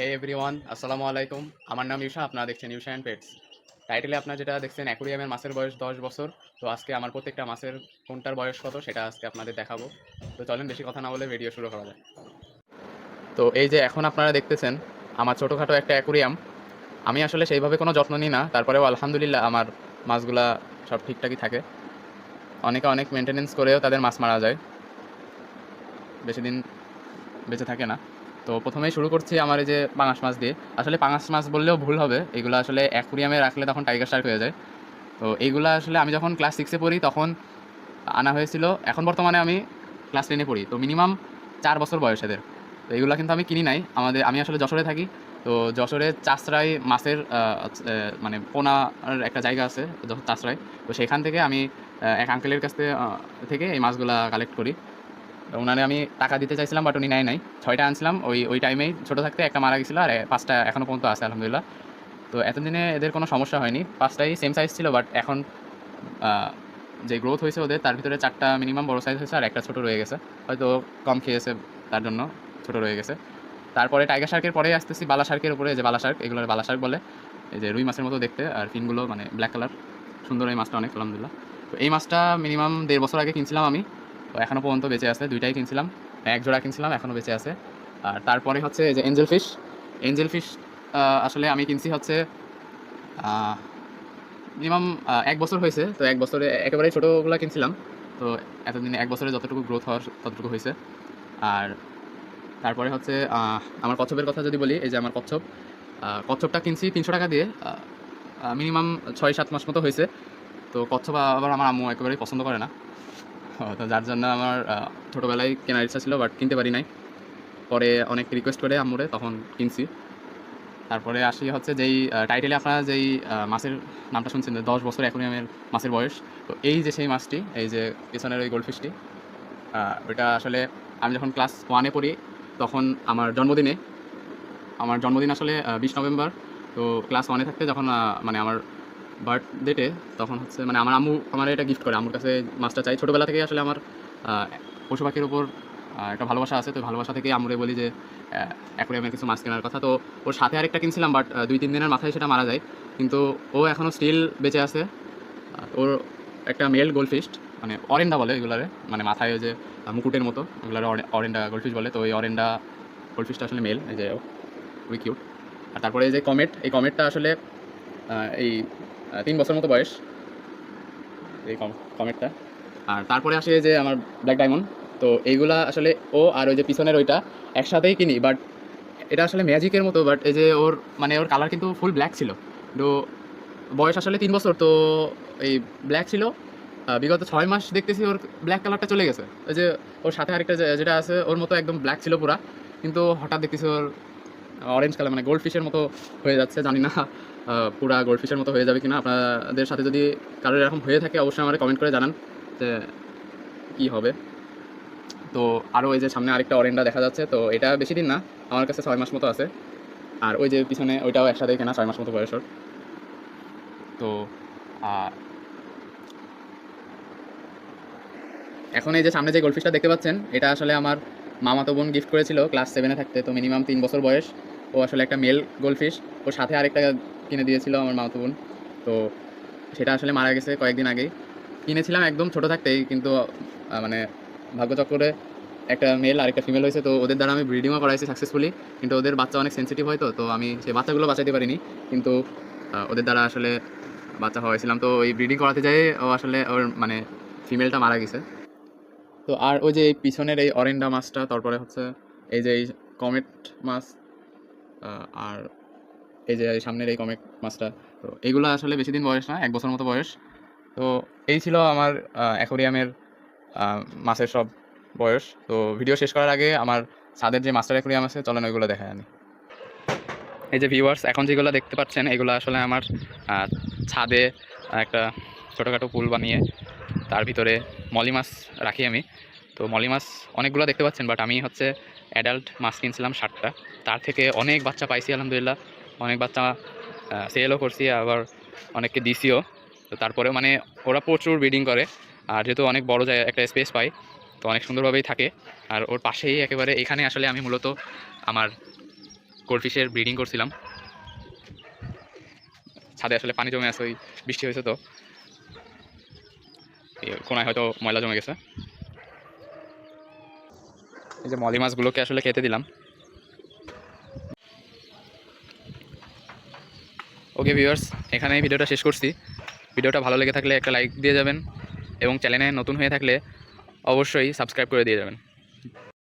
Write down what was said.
হে everyone আসসালামু আলাইকুম। আমার নাম ইউশা আপনারা দেখছেন ইউশা অ্যান্ড পেটস টাইটেলে আপনারা যেটা দেখছেন অ্যাকুরিয়ামের মাছের বয়স দশ বছর। তো আজকে আমার প্রত্যেকটা মাছের কোনটার বয়স কত, সেটা আজকে আপনাদের দেখাবো। তো চলেন, বেশি কথা না বলে ভিডিও শুরু করা যায় তো এই যে এখন আপনারা দেখতেছেন, আমার ছোটোখাটো একটা অ্যাকুরিয়াম আমি আসলে সেইভাবে কোনো যত্ন নিই না, তারপরেও আলহামদুলিল্লাহ আমার মাছগুলা সব ঠিকঠাকই থাকে। অনেকে অনেক মেনটেনেন্স করেও তাদের মাছ মারা যায়। বেশি দিন বেঁচে থাকে না। তো প্রথমেই শুরু করছি আমার এই যে পাঙাশ মাছ দিয়ে। আসলে পাঙাশ মাছ বললেও ভুল হবে। এগুলো আসলে অ্যাকুরিয়ামে রাখলে তখন টাইগার শার্ক হয়ে যায়। তো এইগুলো আসলে আমি যখন ক্লাস সিক্সে পড়ি তখন আনা হয়েছিল। এখন বর্তমানে আমি ক্লাস টেনে পড়ি। তো মিনিমাম চার বছর বয়স এদের। তো এগুলো কিন্তু আমি কিনি নাই। আমাদের আমি আসলে যশোরে থাকি। তো যশোরে চাষরাই মাছের মানে পোনার একটা জায়গা আছে চাষরাই। তো সেখান থেকে আমি এক আঙ্কেলের কাছ থেকে, এই মাছগুলা কালেক্ট করি। ওনারে আমি টাকা দিতে চাইছিলাম বাট উনি নেয় নাই। ছয়টা আনছিলাম, ওই ওই টাইমেই ছোটো থাকতে একটা মারা গেছিল, আর পাঁচটা এখনও পর্যন্ত আছে, আলহামদুলিল্লাহ। তো এতদিনে এদের কোনো সমস্যা হয়নি। পাঁচটাই সেম সাইজ ছিল বাট এখন যে গ্রোথ হয়েছে ওদের, তার ভিতরে চারটা মিনিমাম বড় সাইজ হয়েছে, আর একটা ছোটো রয়ে গেছে। হয়তো কম খেয়েছে তার জন্য ছোটো রয়ে গেছে। তারপরে টাইগার শার্কের পরেই আসতেছি, বালা শার্কের উপরে যে বালা শার্ক এগুলোর বালা শার্ক বলে, এই যে রুই মাছের মতো দেখতে, আর ফিনগুলো মানে ব্ল্যাক কালার সুন্দর এই মাছটা অনেক, আলহামদুলিল্লাহ। তো এই মাছটা মিনিমাম দেড় বছর আগে কিনছিলাম আমি। তো এখনও পর্যন্ত বেঁচে আছে, দুইটাই কিনছিলাম, এক জোড়া কিনছিলাম এখনও বেঁচে আছে। আর তারপরে হচ্ছে যে এঞ্জেল ফিশ এঞ্জেল ফিশ আসলে আমি কিনছি হচ্ছে মিনিমাম এক বছর হয়েছে, তো এক বছরে একেবারেই ছোটোগুলো কিনছিলাম, তো এতদিনে এক বছরে যতটুকু গ্রোথ হওয়ার ততটুকু হয়েছে। আর তারপরে হচ্ছে আমার কচ্ছপের কথা যদি বলি, এই যে আমার কচ্ছপ কচ্ছপটা কিনছি তিনশো টাকা দিয়ে মিনিমাম ছয় সাত মাস মতো হয়েছে, তো কচ্ছপ আবার আমার আম্মু একেবারেই পছন্দ করে না। তো যার জন্য আমার ছোটোবেলায় কেনার ইচ্ছা ছিল বাট কিনতে পারি নাই। পরে অনেক রিকোয়েস্ট করে আম্মুরে, তখন কিনছি। তারপরে আসি হচ্ছে যেই টাইটেলে আপনারা যেই মাছের নামটা শুনছেন দশ বছর অ্যাকুরিয়ামের মাছের বয়স। তো এই যে সেই মাছটি, এই যে পিছনের ওই গোল্ডফিশটি ওইটা আসলে আমি যখন ক্লাস ওয়ানে পড়ি, তখন আমার জন্মদিনে, আমার জন্মদিন আসলে বিশ নভেম্বর। তো ক্লাস ওয়ানে থাকতে যখন মানে আমার বার্থডেতে তখন হচ্ছে মানে আমার আম্মু আমার এটা গিফট করে আমার কাছে মাছটা চাই। ছোটোবেলা থেকে আসলে আমার পশু পাখির ওপর একটা ভালোবাসা আছে। তো ভালোবাসা থেকে আমরে বলি যে অ্যাকোরিয়ামের কিছু মাছ কেনার কথা। তো ওর সাথে আরেকটা কিনছিলাম, বাট দুই তিন দিনের মাথায় সেটা মারা যায়। কিন্তু ও এখনও স্টিল বেঁচে আছে। ওর একটা মেল গোল্ডফিস্ট মানে অরেন্ডা বলে এগুলারে। মানে মাথায় যে মুকুটের মতো। এগুলারে অরেন্ডা গোল্ডফিশ বলে। তো ওই অরেন্ডা গোল্ডফিশটা আসলে মেল এই যে খুবই কিউট আর তারপরে যে কমেট এই কমেটটা আসলে এই তিন বছর মতো বয়স। এই কমেটটা আর তারপরে আসে যে আমার ব্ল্যাক ডায়মন্ড তো এইগুলা আসলে ও আর ওই যে পিছনের ওইটা একসাথেই কিনি বাট এটা আসলে ম্যাজিকের মতো বাট এই যে ওর মানে ওর কালার কিন্তু ফুল ব্ল্যাক ছিল। তো বয়স আসলে তিন বছর, তো এই ব্ল্যাক ছিল। বিগত ছয় মাস দেখতেছি ওর ব্ল্যাক কালারটা চলে গেছে। ওই যে ওর সাথে আরেকটা যেটা আছে, ওর মতো একদম ব্ল্যাক ছিল পুরা। কিন্তু হঠাৎ দেখতেছি ওর অরেঞ্জ কালার মানে গোল্ড ফিশের মতো হয়ে যাচ্ছে, জানি না। পুরা গোল্ড ফিশের মতো হয়ে যাবে কিনা, আপনাদের সাথে যদি কারোর এরকম হয়ে থাকে, অবশ্যই আমাকে কমেন্ট করে জানান যে কী হবে। তো আরও ওই যে সামনে আরেকটা অরেন্ডা দেখা যাচ্ছে, তো এটা বেশি দিন না, আমার কাছে ছয় মাস মতো আছে। আর ওই যে পিছনে ওইটাও একসাথে কেনা, ছয় মাস মতো বয়সর। তো এখন এই যে সামনে যে গোল্ডফিশটা দেখতে পাচ্ছেন, এটা আসলে আমার মামাতো বোন গিফট করেছিল ক্লাস সেভেনে থাকতে, তো মিনিমাম তিন বছর বয়স। ও আসলে একটা মেল গোল্ডফিশ ওর সাথে আরেকটা কিনে দিয়েছিল আমার মামাতো বোন। তো সেটা আসলে মারা গেছে কয়েকদিন আগেই। কিনেছিলাম একদম ছোট থাকতেই, কিন্তু মানে ভাগ্যচক্রে একটা মেল আর একটা ফিমেল হয়েছে, তো ওদের দ্বারা আমি ব্রিডিংও করাইছি সাকসেসফুলি কিন্তু ওদের বাচ্চা অনেক সেন্সিটিভ হয় তো তো আমি সেই বাচ্চাগুলো বাঁচাতে পারিনি। কিন্তু ওদের দ্বারা আসলে বাচ্চা হয়েছিলাম তো ওই ব্রিডিং করাতে যাই, ও আসলে ওর মানে ফিমেলটা মারা গেছে। তো আর ওই যে এই পিছনের এই অরেন্ডা মাছটা, তারপরে হচ্ছে এই যে এই কমেট মাছ আর এই যে সামনের এই কমেট মাছটা তো এইগুলো আসলে বেশি দিন বয়স না, এক বছর মতো বয়স। তো এই ছিল আমার অ্যাকোরিয়ামের মাছের সব বয়স। তো ভিডিও শেষ করার আগে আমার ছাদের যে মাস্টার অ্যাকোরিয়াম আছে, চলেন ওইগুলো দেখা জানি এই যে ভিউয়ার্স এখন যেগুলো দেখতে পাচ্ছেন, এগুলো আসলে আমার ছাদে একটা ছোটোখাটো পুল বানিয়ে তার ভিতরে মলি মাছ রাখি আমি। তো মলি মাছ অনেকগুলো দেখতে পাচ্ছেন বাট আমি হচ্ছে অ্যাডাল্ট মাছ কিনছিলাম ষাটটা তার থেকে অনেক বাচ্চা পাইছি, আলহামদুলিল্লাহ। অনেক বাচ্চা সেলও করছি, আবার অনেককে দিছিও। তো তারপরে মানে ওরা প্রচুর ব্রিডিং করে, আর যেহেতু অনেক বড় জায়গা একটা স্পেস পায় তো অনেক সুন্দরভাবেই থাকে। আর ওর পাশেই একেবারে এখানে আসলে আমি মূলত আমার গোল্ডফিশের ব্রিডিং করছিলাম। ছাদে আসলে পানি জমে আছে, ওই বৃষ্টি হয়েছে তো। কোনায় হয়তো ময়লা জমে গেছে। এই যে মলি মাছগুলোকে আসলে খেতে দিলাম। ওকে ভিউয়ার্স এখানে ভিডিওটা শেষ করছি। ভিডিওটা ভালো লেগে থাকলে একটা লাইক দিয়ে যাবেন এবং চ্যানেলে নতুন হয়ে থাকলে অবশ্যই সাবস্ক্রাইব করে দিয়ে যাবেন।